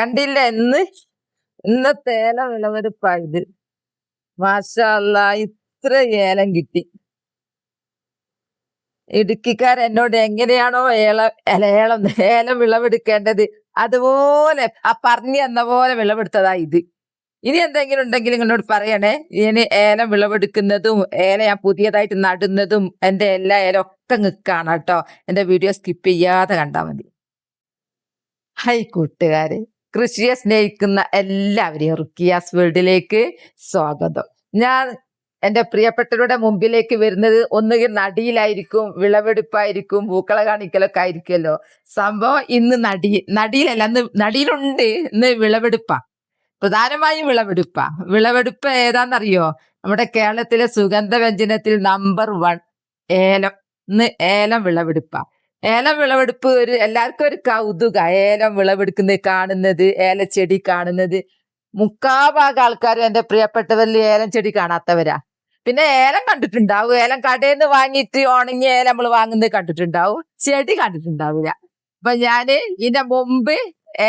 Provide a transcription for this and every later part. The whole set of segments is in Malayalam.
കണ്ടില്ല എന്ന്? ഇന്നത്തെ ഏല വിളവെടുപ്പായത് മാഷല്ല ഇത്ര ഏലം കിട്ടി. ഇടുക്കിക്കാർ എന്നോട് എങ്ങനെയാണോ ഏല ഏല- ഏലം വിളവെടുക്കേണ്ടത്? അതുപോലെ ആ പറഞ്ഞു തന്ന പോലെ വിളവെടുത്തതാ ഇത്. ഇനി എന്തെങ്കിലും ഉണ്ടെങ്കിൽ നിങ്ങളോട് പറയണേ. ഇനി ഏലം വിളവെടുക്കുന്നതും ഏല ഞാൻ പുതിയതായിട്ട് നടുന്നതും എന്റെ എല്ലാ ഏലം ഒക്കെ നിൽക്കാണ് കേട്ടോ എന്റെ വീഡിയോ സ്കിപ്പ് ചെയ്യാതെ കണ്ടാൽ മതി. ഹൈ കൂട്ടുകാര്. കൃഷിയെ സ്നേഹിക്കുന്ന എല്ലാവരെയും റുക്കിയാസ് വേൾഡിലേക്ക് സ്വാഗതം. ഞാൻ എന്റെ പ്രിയപ്പെട്ടവരുടെ മുമ്പിലേക്ക് വരുന്നത് ഒന്നുകിൽ നടിയിലായിരിക്കും വിളവെടുപ്പായിരിക്കും പൂക്കള കാണിക്കലൊക്കെ ആയിരിക്കുമല്ലോ. സംഭവം ഇന്ന് നടി നടിയിലല്ല അന്ന് നടിയിലുണ്ട് ഇന്ന് വിളവെടുപ്പാ. പ്രധാനമായും വിളവെടുപ്പാ. വിളവെടുപ്പ് ഏതാന്നറിയോ? നമ്മുടെ കേരളത്തിലെ സുഗന്ധ വ്യഞ്ജനത്തിൽ നമ്പർ വൺ ഏലം. ഇന്ന് ഏലം വിളവെടുപ്പാ. ഏലം വിളവെടുപ്പ് ഒരു എല്ലാവർക്കും ഒരു കൗതുക. ഏലം വിളവെടുക്കുന്നത് കാണുന്നത് ഏലച്ചെടി കാണുന്നത്. മുക്കാ ഭാഗം ആൾക്കാർ എന്റെ പ്രിയപ്പെട്ടവരിൽ ഏലം ചെടി കാണാത്തവരാ. പിന്നെ ഏലം കണ്ടിട്ടുണ്ടാവും. ഏലം കടയിൽ നിന്ന് വാങ്ങിയിട്ട് ഉണങ്ങിയ ഏലം നമ്മൾ വാങ്ങുന്നത് കണ്ടിട്ടുണ്ടാവും. ചെടി കണ്ടിട്ടുണ്ടാവില്ല. അപ്പൊ ഞാൻ ഇതിന്റെ മുമ്പ്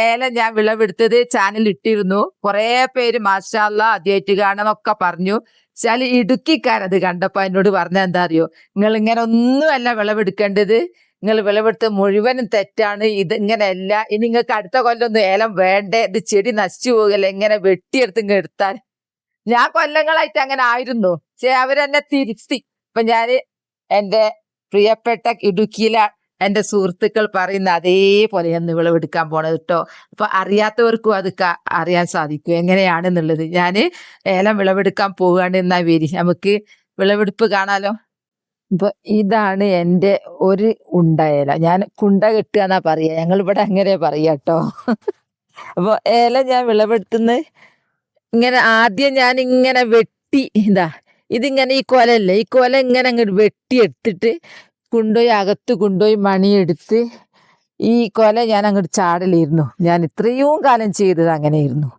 ഏലം ഞാൻ വിളവെടുത്തത് ചാനൽ ഇട്ടിരുന്നു കുറെ പേര് മാഷാല്ല ആദ്യമായിട്ട് ഒക്കെ പറഞ്ഞു. വെച്ചാൽ ഇടുക്കിക്കാരത് കണ്ടപ്പോ എന്നോട് പറഞ്ഞ എന്താ അറിയോ? നിങ്ങൾ ഇങ്ങനെ ഒന്നുമല്ല വിളവെടുക്കേണ്ടത്. നിങ്ങൾ വിളവെടുത്ത് മുഴുവനും തെറ്റാണ്. ഇത് ഇങ്ങനെയല്ല. ഇനി നിങ്ങൾക്ക് അടുത്ത കൊല്ലൊന്നും ഏലം വേണ്ടേ? ഇത് ചെടി നശിച്ചു പോകല്ലേ? ഇങ്ങനെ വെട്ടിയെടുത്ത് ഇങ്ങ് എടുത്താൽ. ഞാൻ കൊല്ലങ്ങളായിട്ട് അങ്ങനെ ആയിരുന്നു. പക്ഷെ അവരെന്നെ തിരുത്തി. ഇപ്പൊ ഞാൻ എന്റെ പ്രിയപ്പെട്ട ഇടുക്കിയിലെ എന്റെ സുഹൃത്തുക്കൾ പറയുന്ന അതേപോലെ ഒന്ന് വിളവെടുക്കാൻ പോണത് കേട്ടോ. അപ്പൊ അറിയാത്തവർക്കും അത് അറിയാൻ സാധിക്കും. എങ്ങനെയാണെന്നുള്ളത്. ഞാൻ ഏലം വിളവെടുക്കാൻ പോവുകയാണ് എന്നാ വരി നമുക്ക് വിളവെടുപ്പ് കാണാലോ? ഇപ്പൊ ഇതാണ് എന്റെ ഒരു ഉണ്ടയില. ഞാൻ കുണ്ട കെട്ടുക എന്നാ പറയാ. ഞങ്ങൾ ഇവിടെ അങ്ങനെ പറയാട്ടോ അപ്പൊ ഏല ഞാൻ വിളവെടുത്തുന്ന ഇങ്ങനെ ആദ്യം ഞാൻ ഇങ്ങനെ വെട്ടി എന്താ ഇതിങ്ങനെ ഈ കൊലല്ലേ ഈ കൊല ഇങ്ങനെ അങ്ങോട്ട് വെട്ടി എടുത്തിട്ട് കൊണ്ടുപോയി അകത്ത് കൊണ്ടുപോയി മണിയെടുത്ത് ഈ കൊല ഞാൻ അങ്ങോട്ട് ചാടലിരുന്നു. ഞാൻ ഇത്രയും കാലം ചെയ്തത് അങ്ങനെയായിരുന്നു.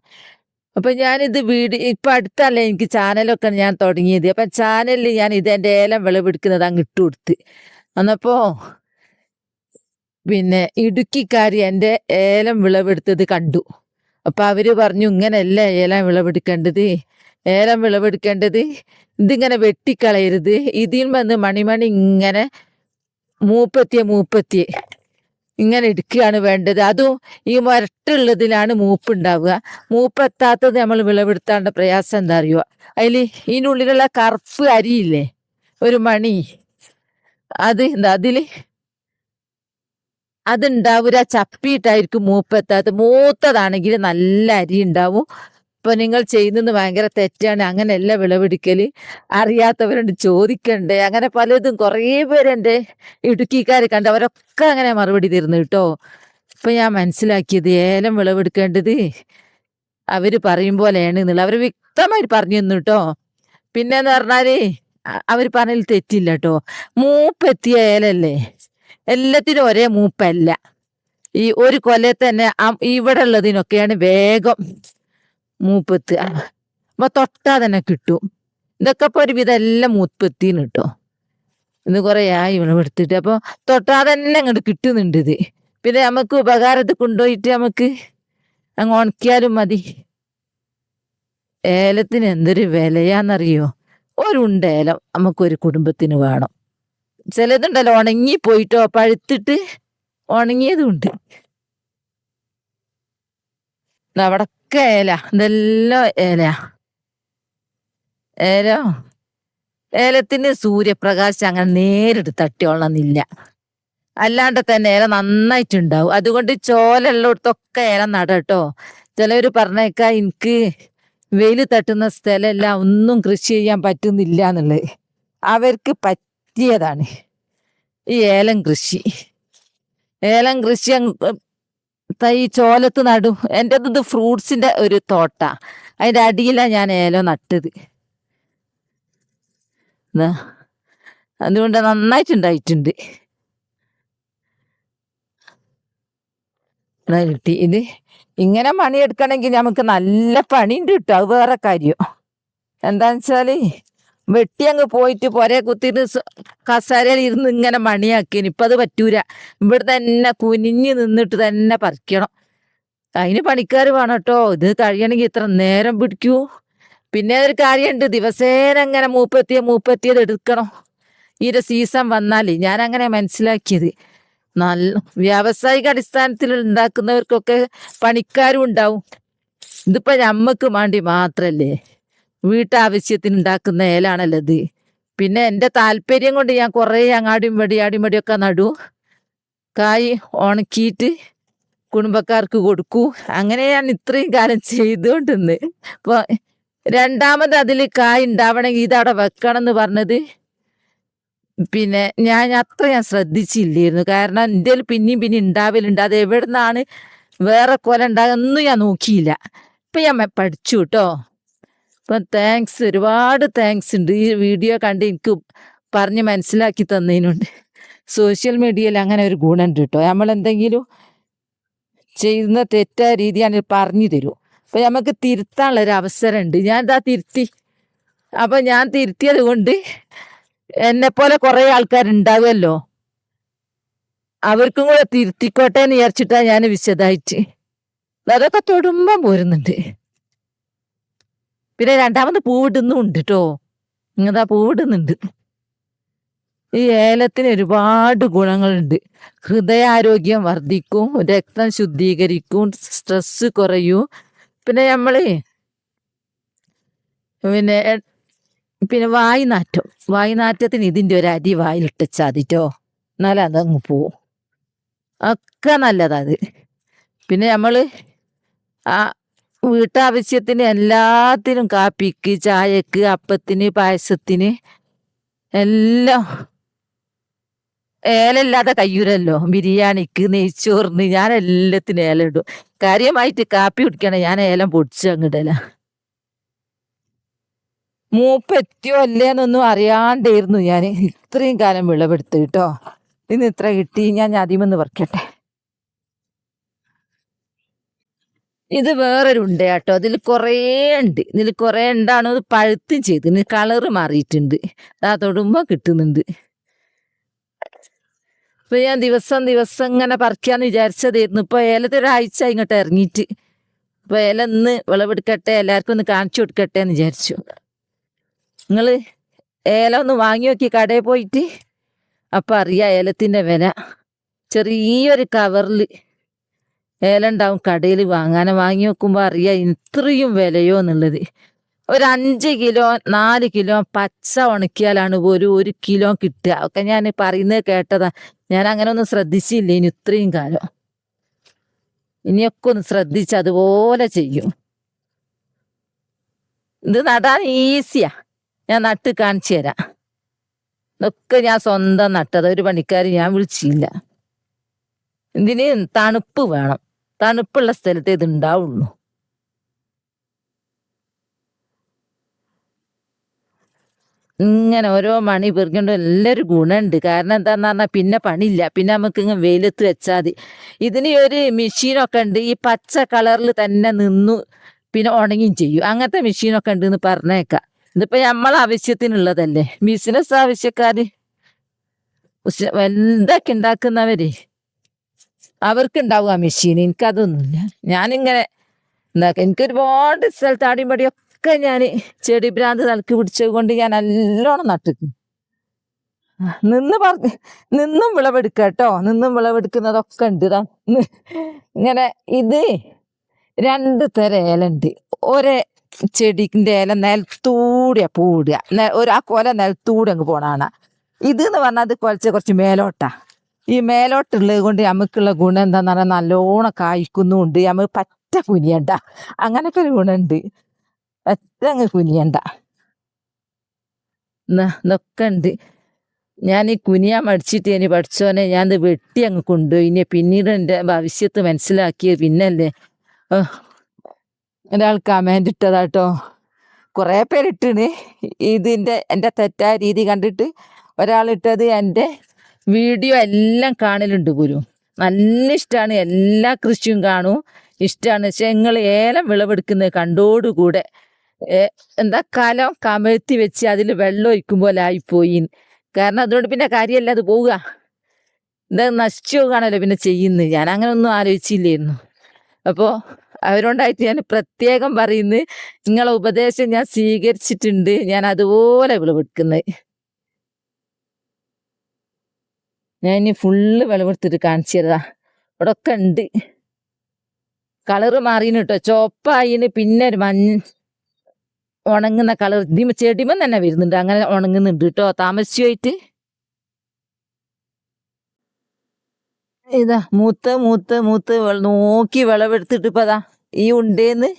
അപ്പൊ ഞാനിത് വീട് ഇപ്പൊ അടുത്തല്ലേ എനിക്ക് ചാനലൊക്കെ ഞാൻ തുടങ്ങിയത്. അപ്പൊ ചാനലിൽ ഞാൻ ഇത് എന്റെ ഏലം വിളവെടുക്കുന്നത് അങ്ങ് ഇട്ട് കൊടുത്ത്. എന്നപ്പോ പിന്നെ ഇടുക്കിക്കാരി എന്റെ ഏലം വിളവെടുത്തത് കണ്ടു. അപ്പൊ അവർ പറഞ്ഞു ഇങ്ങനെയല്ല ഏലം വിളവെടുക്കേണ്ടത്? ഏലം വിളവെടുക്കേണ്ടത്? ഇതിങ്ങനെ വെട്ടിക്കളയരുത്. ഇതിൽ വന്ന് മണിമണി ഇങ്ങനെ മൂപ്പത്തിയെ മൂപ്പത്തിയ ഇങ്ങനെ എടുക്കുകയാണ് വേണ്ടത്. അതും ഈ മരട്ടുള്ളതിലാണ് മൂപ്പുണ്ടാവുക. മൂപ്പെത്താത്തത് നമ്മൾ വിളവെടുത്താണ്ട പ്രയാസം എന്താ അറിയുക അതിൽ ഇതിനുള്ളിലുള്ള കറുപ്പ് അരിയില്ലേ? ഒരു മണി. അത് എന്താ? അതിൽ അതുണ്ടാവൂല. ചപ്പിയിട്ടായിരിക്കും മൂപ്പെത്താത്ത മൂത്തതാണെങ്കിൽ നല്ല അരി ഉണ്ടാവും. ഇപ്പൊ നിങ്ങൾ ചെയ്യുന്നത് ഭയങ്കര തെറ്റാണ്. അങ്ങനെയല്ല വിളവെടുക്കൽ അറിയാത്തവരുണ്ട് ചോദിക്കണ്ടേ. അങ്ങനെ പലതും കുറേ പേരെന്റെ ഇടുക്കിക്കാർ കണ്ട് അവരൊക്കെ അങ്ങനെ മറുപടി തരുന്നു കേട്ടോ. ഇപ്പൊ ഞാൻ മനസ്സിലാക്കിയത് ഏലം വിളവെടുക്കേണ്ടത് അവർ പറയും പോലെയാണ് എന്നുള്ളത്. അവർ വ്യക്തമായിട്ട് പറഞ്ഞു തന്നു കേട്ടോ. പിന്നെന്ന് പറഞ്ഞാൽ അവർ പറഞ്ഞതിൽ തെറ്റില്ല കേട്ടോ. മൂപ്പെത്തിയ ഏലല്ലേ? എല്ലാത്തിനും ഒരേ മൂപ്പല്ല. ഈ ഒരു കൊല്ലയിൽ തന്നെ ഇവിടെ ഉള്ളതിനൊക്കെയാണ് വേഗം മൂപ്പത്ത്. അപ്പൊ തൊട്ടാ തന്നെ കിട്ടും. ഇതൊക്കെ ഇപ്പൊ ഒരുവിധം എല്ലാം മൂപ്പത്തിന് കിട്ടും. ഇന്ന് കുറെ ആയി എടുത്തിട്ട്. അപ്പൊ തൊട്ടാ തന്നെ അങ്ങോട്ട് കിട്ടുന്നുണ്ട് ഇത്. പിന്നെ നമുക്ക് ഉപകാരത്തിൽ കൊണ്ടുപോയിട്ട് നമുക്ക് അങ്ങ് ഉണക്കിയാലും മതി. ഏലത്തിന് എന്തൊരു വിലയാന്നറിയോ? ഒരു ഏലം നമുക്ക് ഒരു കുടുംബത്തിന് വേണം. ചിലതുണ്ടല്ലോ ഉണങ്ങി പോയിട്ടോ പഴുത്തിട്ട് ഉണങ്ങിയതുണ്ട്. ദാ അവിടൊക്കെ ഏല ഇതെല്ലാം ഏല ഏലോ ഏലത്തിന് സൂര്യപ്രകാശം അങ്ങനെ നേരിട്ട് തട്ടിയോളണമെന്നില്ല അല്ലാണ്ട് തന്നെ ഏല നന്നായിട്ടുണ്ടാവും. അതുകൊണ്ട് ചോലുള്ളിടത്തൊക്കെ ഏല നടട്ടോ ചിലവർ പറഞ്ഞേക്കാ എനിക്ക് വെയിൽ തട്ടുന്ന സ്ഥലമല്ല ഒന്നും കൃഷി ചെയ്യാൻ പറ്റുന്നില്ല എന്നുള്ളത്. അവർക്ക് പറ്റിയതാണ് ഈ ഏലം കൃഷി. ഏലം കൃഷി തൈ ചോലത്ത് നടും എന്റെ ഇത് ഫ്രൂട്ട്സിന്റെ ഒരു തോട്ടാ. അതിന്റെ അടിയിലാണ് ഞാൻ ഏലം നട്ടത്. അതുകൊണ്ട് നന്നായിട്ടുണ്ടായിട്ടുണ്ട്. കിട്ടി ഇത് ഇങ്ങനെ പണിയെടുക്കണമെങ്കിൽ നമുക്ക് നല്ല പണിയുണ്ട് കിട്ടും അത് വേറെ കാര്യം. എന്താണെന്ന് വെച്ചാൽ വെട്ടി അങ്ങ് പോയിട്ട് പൊരെ കുത്തിയിട്ട് കസാരയിൽ ഇരുന്ന് ഇങ്ങനെ മണിയാക്കിന് ഇപ്പൊ അത് പറ്റൂല. ഇവിടെ തന്നെ കുനിഞ്ഞ് നിന്നിട്ട് തന്നെ പറിക്കണം. അതിന് പണിക്കാർ വേണം കേട്ടോ ഇത് കഴിയണമെങ്കിൽ ഇത്ര നേരം പിടിക്കൂ. പിന്നെ ഒരു കാര്യമുണ്ട് ദിവസേന അങ്ങനെ മൂപ്പത്തിയ മൂപ്പത്തിയത് എടുക്കണം. ഈ സീസൺ വന്നാൽ ഞാൻ അങ്ങനെ മനസ്സിലാക്കിയത്. നല്ല വ്യാവസായിക അടിസ്ഥാനത്തിൽ ഉണ്ടാക്കുന്നവർക്കൊക്കെ പണിക്കാരും ഉണ്ടാവും. ഇതിപ്പോ നമ്മക്ക് വേണ്ടി മാത്രല്ലേ? വീട്ടാവശ്യത്തിന് ഉണ്ടാക്കുന്ന ഏലാണല്ലോ ഇത്. പിന്നെ എന്റെ താല്പര്യം കൊണ്ട് ഞാൻ കുറേ അങ്ങാടിയും വെടി ആടിയും വെടിയൊക്കെ നടു. കായ് ഉണക്കിയിട്ട് കുടുംബക്കാർക്ക് കൊടുക്കൂ. അങ്ങനെ ഞാൻ ഇത്രയും കാലം ചെയ്തുകൊണ്ടിരുന്ന് അപ്പൊ രണ്ടാമത് അതിൽ കായ് ഉണ്ടാവണമെങ്കിൽ ഇതവിടെ വെക്കണം എന്ന് പറഞ്ഞത്. പിന്നെ ഞാൻ അത്ര ഞാൻ ശ്രദ്ധിച്ചില്ലായിരുന്നു. കാരണം എന്റെ പിന്നെയും പിന്നെ ഉണ്ടാവലുണ്ട്. അത് എവിടെ നിന്നാണ് വേറെ കൊല ഉണ്ടാകുന്നൊന്നും ഞാൻ നോക്കിയില്ല. ഇപ്പൊ ഞാൻ പഠിച്ചു കേട്ടോ. അപ്പൊ താങ്ക്സ് ഒരുപാട് താങ്ക്സ് ഉണ്ട്. ഈ വീഡിയോ കണ്ട് എനിക്ക് പറഞ്ഞ് മനസ്സിലാക്കി തന്നതിനുണ്ട്. സോഷ്യൽ മീഡിയയിൽ അങ്ങനെ ഒരു ഗുണമുണ്ട് കേട്ടോ. നമ്മൾ എന്തെങ്കിലും ചെയ്യുന്ന തെറ്റായ രീതിയാണ് പറഞ്ഞു തരും. അപ്പൊ നമുക്ക് തിരുത്താനുള്ള ഒരു അവസരം ഉണ്ട് ഞാൻ ഇതാ തിരുത്തി. അപ്പൊ ഞാൻ തിരുത്തിയത് കൊണ്ട് എന്നെ പോലെ കുറെ ആൾക്കാരുണ്ടാവുമല്ലോ അവർക്കും കൂടെ തിരുത്തിക്കോട്ടെ എന്ന് വിചാരിച്ചിട്ടാ ഞാൻ വിശദമായിട്ട്. അതൊക്കെ തൊടുമ്പം പോരുന്നുണ്ട്. പിന്നെ രണ്ടാമത് പൂവിടുന്നുണ്ട് കേട്ടോ ഇങ്ങനെ പൂവിടുന്നുണ്ട്. ഈ ഏലത്തിന് ഒരുപാട് ഗുണങ്ങളുണ്ട്. ഹൃദയാരോഗ്യം വർദ്ധിക്കും രക്തം ശുദ്ധീകരിക്കും സ്ട്രെസ് കുറയും. പിന്നെ നമ്മൾ പിന്നെ പിന്നെ വായുനാറ്റം. വായുനാറ്റത്തിന് ഇതിന്റെ ഒരു അരി വായിലിട്ട് ചാതിട്ടോ എന്നാലും അതങ്ങ് പോവും. ഒക്കെ നല്ലതാത് പിന്നെ നമ്മൾ ആ വീട്ടാവശ്യത്തിന് എല്ലാത്തിനും കാപ്പിക്ക് ചായക്ക് അപ്പത്തിന് പായസത്തിന് എല്ലാം. ഏലല്ലാതെ കയ്യൂരല്ലോ. ബിരിയാണിക്ക് നെയ്ച്ചോറിന് ഞാൻ എല്ലാത്തിനും ഏലം ഇടും. കാര്യമായിട്ട് കാപ്പി കുടിക്കണ ഞാൻ ഏലം പൊടിച്ച് അങ്ങിടല മൂപ്പ് എത്തിയോ അല്ലേന്നൊന്നും അറിയാണ്ടായിരുന്നു ഞാൻ ഇത്രയും കാലം വിളവെടുത്ത് കേട്ടോ. ഇന്ന് ഇത്ര കിട്ടി ഞാൻ അതിമെന്ന് പറക്കട്ടെ. ഇത് വേറൊരു ഉണ്ട് കേട്ടോ. അതിൽ കുറേ ഉണ്ട്. ഇതിൽ കുറേ ഉണ്ടാണ് അത് പഴുത്തും ചെയ്ത്. കളറ് മാറിയിട്ടുണ്ട്. ആ തൊടുമ്പോൾ കിട്ടുന്നുണ്ട്. ഇപ്പൊ ഞാൻ ദിവസം ദിവസം ഇങ്ങനെ പറിക്കാന്ന് വിചാരിച്ചതായിരുന്നു. ഇപ്പൊ ഏലത്തെ ഒരാഴ്ച ഇങ്ങോട്ട് ഇറങ്ങിയിട്ട്. ഇപ്പൊ ഏല ഒന്ന് വിളവെടുക്കട്ടെ എല്ലാവർക്കും ഒന്ന് കാണിച്ചു കൊടുക്കട്ടെ എന്ന് വിചാരിച്ചു. നിങ്ങൾ ഏല ഒന്ന് വാങ്ങി നോക്കി കടയിൽ പോയിട്ട്. അപ്പൊ അറിയാം ഏലത്തിന്റെ വില. ചെറിയൊരു കവറിൽ ഏലം ഉണ്ടാവും കടയിൽ വാങ്ങാനെ വാങ്ങി വെക്കുമ്പോൾ അറിയാം ഇത്രയും വിലയോ എന്നുള്ളത്. ഒരു അഞ്ച് കിലോ നാല് കിലോ പച്ച ഉണക്കിയാലാണ് ഒരു ഒരു കിലോ കിട്ടുക. അതൊക്കെ ഞാൻ പറയുന്നത് കേട്ടതാ. ഞാൻ അങ്ങനെ ഒന്നും ശ്രദ്ധിച്ചില്ല ഇനി ഇത്രയും കാലം? ഇനിയൊക്കെ ഒന്ന് ശ്രദ്ധിച്ച് അതുപോലെ ചെയ്യും. ഇത് നടാൻ ഈസിയാ. ഞാൻ നട്ട് കാണിച്ചു തരാം. ഇതൊക്കെ ഞാൻ സ്വന്തം നട്ടത്. ഒരു പണിക്കാർ ഞാൻ വിളിച്ചില്ല. ഇതിന് തണുപ്പ് വേണം. തണുപ്പുള്ള സ്ഥലത്ത് ഇത് ഉണ്ടാവുള്ളൂ ഇങ്ങനെ ഓരോ മണി പെറുകൊണ്ട് എല്ലാവരും ഗുണമുണ്ട് കാരണം എന്താന്ന് പറഞ്ഞാൽ പിന്നെ പണിയില്ല. പിന്നെ നമുക്ക് ഇങ്ങനെ വെയിലത്ത് വെച്ചാൽ മതി. ഇതിന് ഒരു മെഷീനൊക്കെ ഉണ്ട് ഈ പച്ച കളറിൽ തന്നെ നിന്നു പിന്നെ ഉണങ്ങിയും ചെയ്യും. അങ്ങനത്തെ മെഷീനൊക്കെ ഉണ്ട് എന്ന് പറഞ്ഞേക്കാം. ഇതിപ്പോ നമ്മളെ ആവശ്യത്തിനുള്ളതല്ലേ. ബിസിനസ് ആവശ്യക്കാര്. എന്തൊക്കെ ഉണ്ടാക്കുന്നവര് അവർക്കുണ്ടാവും ആ മെഷീൻ എനിക്കതൊന്നുമില്ല. ഞാനിങ്ങനെ എന്താ എനിക്ക് ഒരുപാട് സ്ഥലത്ത് ആടിയും പടിയൊക്കെ ഞാൻ ചെടി ഭ്രാന്ത് തലക്ക് പിടിച്ചത് കൊണ്ട് ഞാൻ നല്ലോണം നട്ടിരിക്കും. നിന്ന് പറഞ്ഞ് നിന്നും വിളവെടുക്ക കേട്ടോ. നിന്നും വിളവെടുക്കുന്നതൊക്കെ ഉണ്ട് ഇങ്ങനെ ഇത് രണ്ട് തരം ഏലുണ്ട് ഒരേ ചെടിന്റെ ഇല നിലത്തൂടിയാ പൂടുക ഒരു ആ കൊല നിലത്തൂടെ അങ്ങ് പോണാണ് ഇത് എന്ന് പറഞ്ഞാൽ അത് കുലച്ച കുറച്ച് മേലോട്ടാ. ഈ മേലോട്ടുള്ളത് കൊണ്ട് നമുക്കുള്ള ഗുണം എന്താന്ന് പറഞ്ഞാൽ നല്ലോണം കായ്ക്കുന്നുണ്ട്. നമുക്ക് പറ്റ കുനിയണ്ട അങ്ങനൊക്കെ ഒരു ഗുണമുണ്ട് പറ്റ അങ്ങ് കുനിയണ്ട ഇതൊക്കെ ഉണ്ട് ഞാൻ ഈ കുനിയാൻ മടിച്ചിട്ട് ഇനി പഠിച്ചോനെ ഞാൻ ഇത് വെട്ടി അങ്ങ് കൊണ്ടുപോയി ഇനി പിന്നീട് എന്റെ ഭവിഷ്യത്ത് മനസ്സിലാക്കിയ പിന്നല്ലേ. ഒരാൾ കമന്റ് ഇട്ടതാട്ടോ. കുറേ പേരിട്ടിന് ഇതിന്റെ എന്റെ തെറ്റായ രീതി കണ്ടിട്ട് ഒരാളിട്ടത് എന്റെ വീഡിയോ എല്ലാം കാണലുണ്ട് ഗുരു. നല്ല ഇഷ്ടമാണ് എല്ലാ കൃഷിയും കാണൂ. ഇഷ്ടമാണ് പക്ഷെ നിങ്ങൾ ഏലം വിളവെടുക്കുന്നത് കണ്ടോടുകൂടെ. എന്താ കലം കമഴ്ത്തി വെച്ച് അതിൽ വെള്ളം ഒഴിക്കുമ്പോൾ ആയിപ്പോയി. കാരണം അതുകൊണ്ട് പിന്നെ കാര്യമല്ല അത് പോവുക. എന്താ നശിച്ചു പോവുകയാണല്ലോ പിന്നെ ചെയ്യുന്നത്. ഞാൻ അങ്ങനെ ഒന്നും ആലോചിച്ചില്ലായിരുന്നു. അപ്പോൾ അവരോണ്ടായിട്ട് ഞാൻ പ്രത്യേകം പറയുന്നത് നിങ്ങളെ ഉപദേശം ഞാൻ സ്വീകരിച്ചിട്ടുണ്ട്. ഞാൻ അതുപോലെ വിളവെടുക്കുന്നത്. ഞാൻ ഇനി ഫുള്ള് വിളവെടുത്തിട്ട് കാണിച്ചു തരതാ ഇവിടെ ഒക്കെ ഉണ്ട്. കളറ് മാറിന് കേട്ടോ ചുവപ്പായിന് പിന്നെ ഒരു മഞ്ഞ ഉണങ്ങുന്ന കളർ ഇതിമ ചെടിമ തന്നെ വരുന്നുണ്ട്. അങ്ങനെ ഉണങ്ങുന്നുണ്ട് കേട്ടോ താമസിച്ചുമായിട്ട് ഇതാ മൂത്ത് മൂത്ത് മൂത്ത് നോക്കി വിളവെടുത്തിട്ട് ഇപ്പൊ അതാ ഈ ഉണ്ടേന്ന്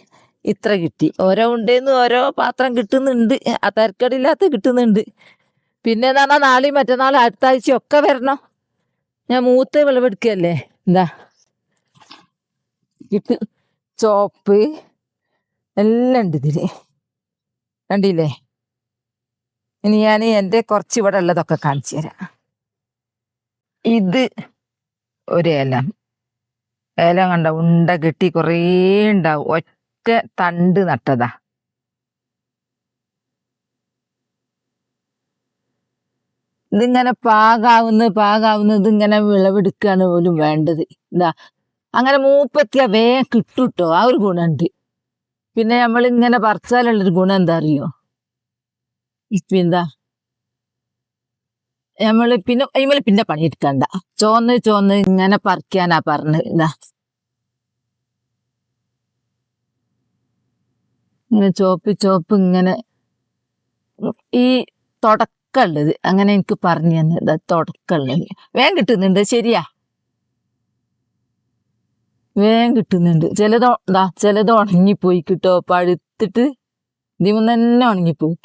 ഇത്ര കിട്ടി. ഓരോ ഉണ്ടേന്ന് ഓരോ പാത്രം കിട്ടുന്നുണ്ട്. ആ തരക്കടില്ലാത്ത കിട്ടുന്നുണ്ട്. പിന്നെ പറഞ്ഞാൽ നാളെയും മറ്റന്നാളും അടുത്ത ആഴ്ച ഒക്കെ വരണം. ഞാൻ മൂത്ത വിളവെടുക്കുകയല്ലേ എന്താ കിട്ടു. ചോപ്പ്. എല്ലാം ഉണ്ട് ഇതിൽ. കണ്ടില്ലേ? ഇനി ഞാൻ എന്റെ കുറച്ച് ഇവിടെ ഉള്ളതൊക്കെ കാണിച്ചു തരാം. ഇത് ഒരു ഏലം ഏലം കണ്ട? ഉണ്ട കെട്ടി കുറേ ഉണ്ടാവും. ഒറ്റ തണ്ട് നട്ടതാ. ഇതിങ്ങനെ പാകാവുന്ന പാകാവുന്ന ഇതിങ്ങനെ വിളവെടുക്കുകയാണ് പോലും വേണ്ടത്. എന്താ അങ്ങനെ മൂപ്പത്തിയ വേഗം കിട്ടുട്ടോ ആ ഒരു ഗുണമുണ്ട്. പിന്നെ നമ്മൾ ഇങ്ങനെ പറിച്ചാലുള്ളൊരു ഗുണം എന്താ അറിയോ എന്താ? നമ്മൾ പിന്നെ അയിമൽ പിന്നെ പണിയെടുക്കണ്ട. ചോന്ന് ചോന്ന് ഇങ്ങനെ പറിക്കാനാ പറഞ്ഞത് എന്താ ഇങ്ങനെ ചോപ്പ് ചോപ്പ് ഇങ്ങനെ ഈ തുടക്കമുള്ളത്. അങ്ങനെ എനിക്ക് പറഞ്ഞു തന്നെ ഇതാ തുടക്കമുള്ളത്. വേഗം കിട്ടുന്നുണ്ട് ശരിയാ? വേഗം കിട്ടുന്നുണ്ട്. ചിലത് ഇതാ ചിലത് ഉണങ്ങിപ്പോയി കിട്ടോ? പഴുത്തിട്ട് ഇതിമ തന്നെ ഉണങ്ങിപ്പോയി.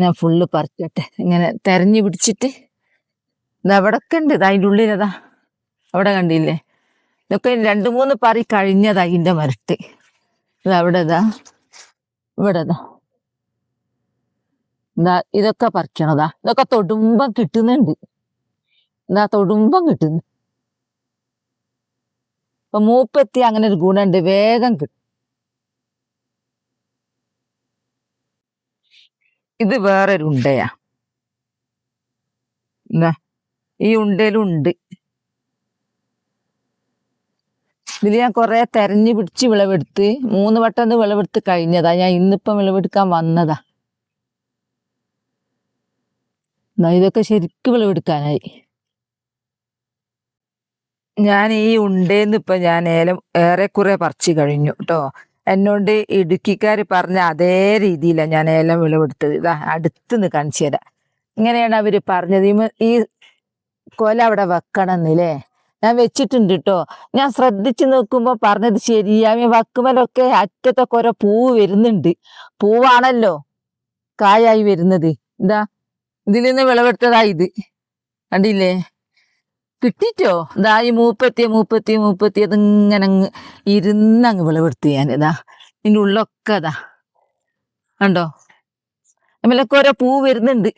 ഞാൻ ഫുള്ള് പറിക്കട്ടെ. ഇങ്ങനെ തെരഞ്ഞു പിടിച്ചിട്ട്. ഇത് അവിടൊക്കെ ഉണ്ട്. ഇത് അതിന്റെ ഉള്ളിലതാ അവിടെ കണ്ടില്ലേ? ഇതൊക്കെ രണ്ട് മൂന്ന് പറി കഴിഞ്ഞതാ ഇതിന്റെ മരട്ട് ഇത് അവിടെ ഇതാ ഇവിടെ എന്താ ഇതാ ഇതൊക്കെ പറിക്കണതാ. ഇതൊക്കെ തൊടുമ്പം കിട്ടുന്നുണ്ട്. എന്താ തൊടുമ്പം കിട്ടുന്നു. ഇപ്പൊ മൂപ്പെത്തി അങ്ങനെ ഒരു ഗുണമുണ്ട് വേഗം കിട്ടും. ഇത് വേറൊരു ഉണ്ടയാ. എന്താ ഈ ഉണ്ടയിലും ഉണ്ട് ഇതിൽ ഞാൻ കുറെ തെരഞ്ഞു പിടിച്ച് വിളവെടുത്ത് മൂന്ന് വട്ടം ഇത് വിളവെടുത്ത് കഴിഞ്ഞതാ. ഞാൻ ഇന്നിപ്പം വിളവെടുക്കാൻ വന്നതാ. എന്നാ ഇതൊക്കെ ശരിക്കും വിളവെടുക്കാനായി. ഞാൻ ഈ ഉണ്ടേന്ന് ഇപ്പൊ ഞാൻ ഏലം ഏറെക്കുറെ പറിച്ച് കഴിഞ്ഞു കേട്ടോ എന്നോട് ഇടുക്കിക്കാർ പറഞ്ഞ അതേ രീതിയിലാണ് ഞാൻ ഏലം വിളവെടുത്തത്. ഇതാ അടുത്തുനിന്ന് കാണിച്ചു തരാം. ഇങ്ങനെയാണ് അവർ പറഞ്ഞത്. ഈ കൊല അവിടെ വെക്കണം എന്നില്ലേ ഞാൻ വെച്ചിട്ടുണ്ട് കേട്ടോ ഞാൻ ശ്രദ്ധിച്ചു നോക്കുമ്പോ പറഞ്ഞത് ശരിയാ. വക്കുമലൊക്കെ അറ്റത്തൊക്കെ ഓരോ പൂവ് വരുന്നുണ്ട്. പൂവാണല്ലോ കായായി വരുന്നത്. എന്താ ഇതിൽ നിന്ന് വിളവെടുത്തതാ ഇത്. കണ്ടില്ലേ? കിട്ടിട്ടോ? ഇതാ ഈ മൂപ്പത്തിയ മൂപ്പത്തിയ മൂപ്പത്തിയ അതിങ്ങനെ അങ്ങ് ഇരുന്നങ്ങ് വിളവെടുത്ത് ഇതാ ഇതിന്റെ ഉള്ളൊക്കെ അതാ കണ്ടോ? നമ്മളൊക്കെ ഓരോ പൂ വരുന്നുണ്ട്.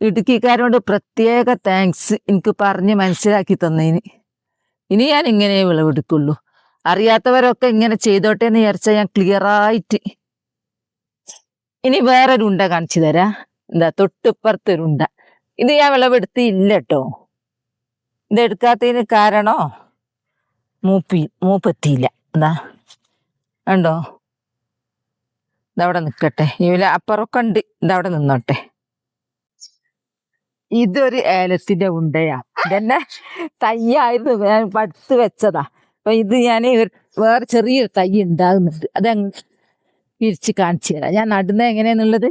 ഇടുക്കിക്കാരോട് പ്രത്യേക താങ്ക്സ് എനിക്ക് പറഞ്ഞ് മനസ്സിലാക്കി തന്നതിന് ഇനി ഞാൻ ഇങ്ങനെ വിളവെടുക്കുള്ളൂ. അറിയാത്തവരൊക്കെ ഇങ്ങനെ ചെയ്തോട്ടെ എന്ന് വിചാരിച്ചാൽ ഞാൻ ക്ലിയർ ആയിട്ട്. ഇനി വേറൊരു ഉണ്ട കാണിച്ചു തരാം. എന്താ തൊട്ടിപ്പുറത്തൊരു ഉണ്ട. ഇത് ഞാൻ വിളവെടുത്തില്ല കേട്ടോ ഇത് എടുക്കാത്തതിന് കാരണോ? മൂപ്പി മൂപ്പെത്തിയില്ല. എന്താ? ഉണ്ടോ ഇതവിടെ നിൽക്കട്ടെ ഇവല അപ്പുറമൊക്കെ ഉണ്ട്. ഇതവിടെ നിന്നോട്ടെ. ഇതൊരു ഏലത്തിന്റെ ഉണ്ടയാ. ഇതന്നെ തയ്യായിരുന്നു ഞാൻ പടുത്ത് വെച്ചതാ. അപ്പൊ ഇത് ഞാൻ വേറെ ചെറിയൊരു തൈ ഉണ്ടാകുന്നുണ്ട് അത് പിരിച്ച് കാണിച്ചു തരാം. ഞാൻ നടുന്ന എങ്ങനെയാന്നുള്ളത്.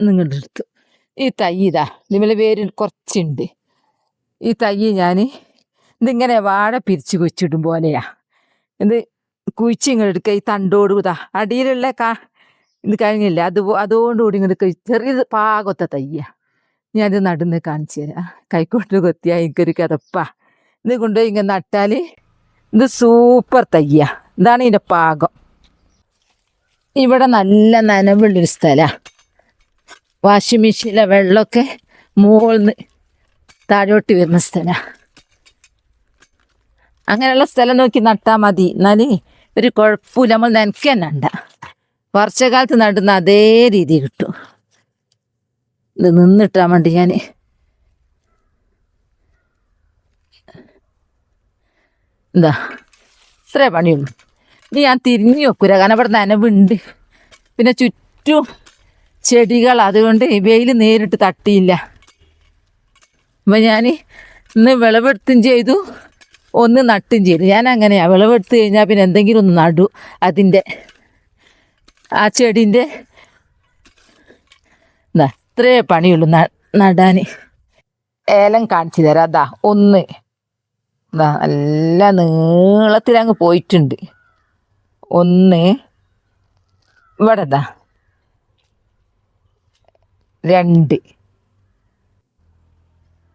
നിങ്ങളുടെ അടുത്ത്. ഈ തൈ നിങ്ങളെ പേര് കുറച്ചുണ്ട്. ഈ തൈ ഞാൻ ഇതിങ്ങനെ വാഴ പിരിച്ച് കുഴിച്ചിടും പോലെയാ. ഇത് കുഴിച്ച് ഇങ്ങോട്ട് എടുക്കുക ഈ തണ്ടോട് അടിയിലുള്ള കാ ഇത് കഴിഞ്ഞില്ല? അത് അതുകൊണ്ടുകൂടി ഇങ്ങോട്ട് ചെറിയത് പാകത്തെ തയ്യ ഞാനിത് നടുന്ന് കാണിച്ചു തരാം. കൈക്കോട്ട് കൊത്തിയാ എനിക്കൊരു കിതപ്പാ. ഇത് കൊണ്ടുപോയി ഇങ്ങനെ നട്ടാൽ ഇത് സൂപ്പർ തയ്യ ഇതാണ് ഇതിന്റെ പാകം. ഇവിടെ നല്ല നനവുള്ളൊരു സ്ഥലാ. വാഷിംഗ് മെഷീനിലെ വെള്ളമൊക്കെ മുകളിൽ താഴോട്ട് വരുന്ന സ്ഥലം. അങ്ങനെയുള്ള സ്ഥലം നോക്കി നട്ടാൽ മതി. എന്നാൽ ഒരു കുഴപ്പമില്ല. നമ്മൾ നനയ്ക്ക് തന്നെ ഉണ്ട വർഷകാലത്ത് നടുന്ന അതേ രീതി കിട്ടും. ഇത് നിന്നിട്ടാൻ വേണ്ടി ഞാൻ എന്താ? ഇത്രേ പണിയുള്ളൂ. ഇനി ഞാൻ തിരിഞ്ഞു വെക്കൂല കാരണം ഇവിടെ നനവുണ്ട്. പിന്നെ ചുറ്റും ചെടികൾ അതുകൊണ്ട് വെയിൽ നേരിട്ട് തട്ടിയില്ല. അപ്പം ഞാൻ ഇന്ന് വിളവെടുത്തും ചെയ്തു ഒന്ന് നട്ടും ചെയ്തു. ഞാൻ അങ്ങനെയാണ് വിളവെടുത്ത് കഴിഞ്ഞാൽ പിന്നെ എന്തെങ്കിലും ഒന്ന് നടു അതിന്റെ ആ ചെടീന്റെ. അത്രേ പണിയുള്ളൂ നടാൻ ഏലം കാണിച്ചു തരാം. അതാ ഒന്ന്. ഇതാ നല്ല നീളത്തിൽ അങ്ങ് പോയിട്ടുണ്ട്. ഒന്ന്. ഇവിടെ ഇതാ രണ്ട്.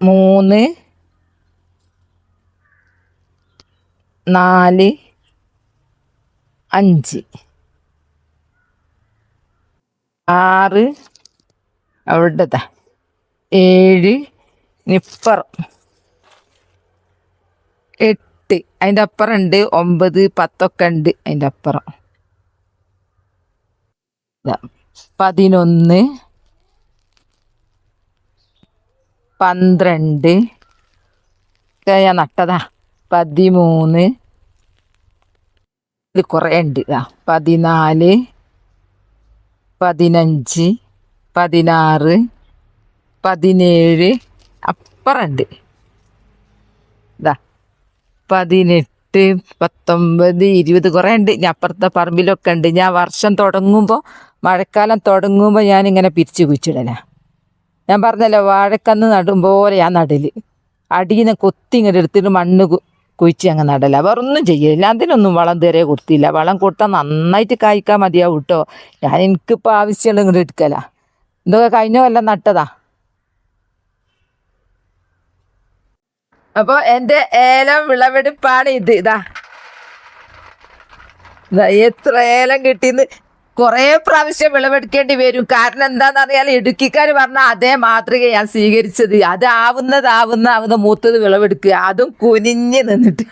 മൂന്ന്. നാല്. അഞ്ച്. ആറ്. അവിടുത്തെ ഏഴ്. നിപ്പർ എട്ട്. അതിന്റെ അപ്പുറം ഉണ്ട്. ഒമ്പത് പത്തൊക്കെ ഉണ്ട് അതിന്റെ അപ്പുറം. പതിനൊന്ന്. പന്ത്രണ്ട്. ഞാൻ നട്ടതാ. പതിമൂന്ന്. ഇത് കുറേ ഉണ്ട്. ഇതാ പതിനാല് പതിനഞ്ച് പതിനാറ് പതിനേഴ് അപ്പുറമുണ്ട്. ഇതാ പതിനെട്ട് പത്തൊമ്പത് ഇരുപത് കുറേ ഉണ്ട്. ഞാൻ അപ്പുറത്തെ പറമ്പിലൊക്കെ ഉണ്ട്. ഞാൻ വർഷം തുടങ്ങുമ്പോൾ മഴക്കാലം തുടങ്ങുമ്പോൾ ഞാനിങ്ങനെ പിരിച്ചു കുഴിച്ചിടല. ഞാൻ പറഞ്ഞല്ലോ വാഴക്കന്ന് നടുമ്പോലെ ഞാൻ നടൽ. അടിയിൽ നിന്ന് കൊത്തി ഇങ്ങനെ എടുത്തിട്ട് മണ്ണ് കുഴിച്ച് അങ്ങ് നടല. വേറൊന്നും ചെയ്യില്ല അതിനൊന്നും വളം തീരെ കൊടുത്തില്ല. വളം കൊടുത്താൽ നന്നായിട്ട് കായ്ക്കാൻ മതിയാവും കേട്ടോ ഞാൻ എനിക്കിപ്പോൾ ആവശ്യമുള്ള ഇങ്ങോട്ട് എടുക്കല. എന്തൊക്കെ കഴിഞ്ഞ കൊല്ലം നട്ടതാ. അപ്പോൾ എന്റെ ഏലം വിളവെടുപ്പാണ് ഇത്. ഇതാ. എത്ര ഏലം കിട്ടിന്ന് കുറേ പ്രാവശ്യം വിളവെടുക്കേണ്ടി വരും. കാരണം എന്താണെന്നറിയാൽ ഇടുക്കിക്കാർ പറഞ്ഞ അതേ മാതൃക ഞാൻ സ്വീകരിച്ചത്. അത് ആവുന്നത് ആവുന്ന മൂത്തത് വിളവെടുക്കുക. അതും കുനിഞ്ഞ് നിന്നിട്ട്.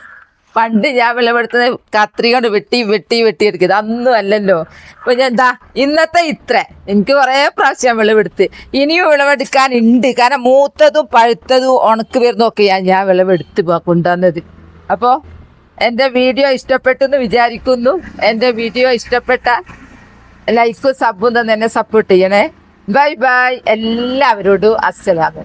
പണ്ട് ഞാൻ വിളവെടുത്തത് കത്രി കൊണ്ട് വെട്ടി വെട്ടി വെട്ടി എടുക്കുക. അതൊന്നും അല്ലല്ലോ. അപ്പൊ ഞാൻ എന്താ ഇന്നത്തെ ഇത്ര. എനിക്ക് കുറെ പ്രാവശ്യം വിളവെടുത്ത്. ഇനിയും വിളവെടുക്കാനുണ്ട് കാരണം മൂത്തതും പഴുത്തതും ഉണക്ക് വരുന്നൊക്കെ ഞാൻ ഞാൻ വിളവെടുത്ത് കൊണ്ടുവന്നത്. അപ്പോൾ എന്റെ വീഡിയോ ഇഷ്ടപ്പെട്ടു എന്ന് വിചാരിക്കുന്നു. എന്റെ വീഡിയോ ഇഷ്ടപ്പെട്ട ലൈക്കും സബും തന്നെ എന്നെ സപ്പോർട്ട് ചെയ്യണേ. ബൈ ബൈ എല്ലാവരോടും അസ്സലാമു